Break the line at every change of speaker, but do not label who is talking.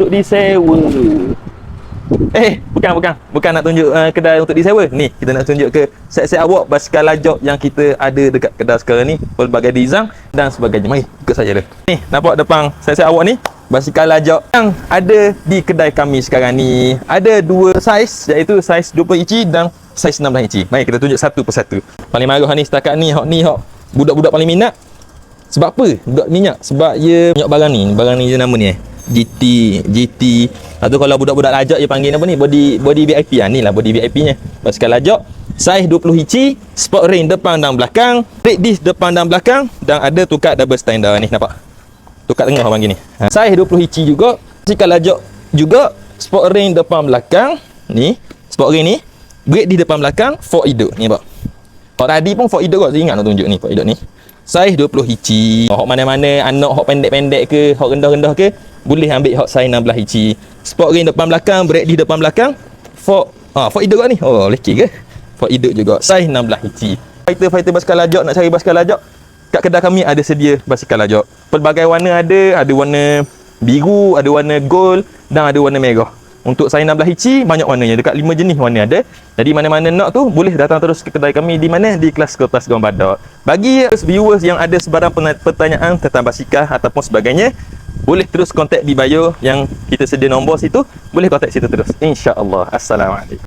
untuk disewa. Eh, bukan bukan. Bukan nak tunjuk uh, kedai untuk disewa. Ni, kita nak tunjuk ke set-set awak basikal lajak yang kita ada dekat kedai sekarang ni, pelbagai design dan sebagainya. Mari, ikut saya dulu. Ni, nampak depan set-set awak ni? Basikal lajak yang ada di kedai kami sekarang ni. Ada dua saiz iaitu saiz 20 inci dan saiz 16 inci. Mari kita tunjuk satu persatu. Paling marah ni setakat ni, hok ni hok budak-budak paling minat. Sebab apa? Budak minyak. Sebab ia minyak barang ni. Barang ni je nama ni eh. GT, GT. Atau kalau budak-budak lajak dia panggil apa ni? Body body VIP ah. Ni lah body VIP nya. Basikal lajak. Saiz 20 inci, sport ring depan dan belakang, brake disc depan dan belakang dan ada tukar double standard ni nampak. Tukar tengah orang panggil ni. Ha. Saiz 20 inci juga, basikal lajak juga, sport ring depan belakang. Ni, sport ring ni, brake disc depan belakang, fork hidup ni nampak. Hok tadi pun fork hidup kot. Saya ingat nak tunjuk ni fork hidup ni. Saiz 20 inci. Hok mana-mana anak hok pendek-pendek ke, hok rendah-rendah ke, boleh ambil hok saiz 16 inci. Sport ring depan belakang, brake di depan belakang, fork ah fork hidup ni. Oh, leki ke? Fork hidup juga. Saiz 16 inci. Fighter-fighter basikal lajak nak cari basikal lajak, kat kedai kami ada sedia basikal lajak. Pelbagai warna ada, ada warna biru, ada warna gold dan ada warna merah. Untuk saiz 16 inci banyak warnanya dekat 5 jenis warna ada. Jadi mana-mana nak tu boleh datang terus ke kedai kami di mana di kelas kertas Gawang Badak. Bagi viewers yang ada sebarang pertanyaan tentang basikal ataupun sebagainya, boleh terus kontak di bio yang kita sedia nombor situ. Boleh kontak situ terus. Insya-Allah. Assalamualaikum.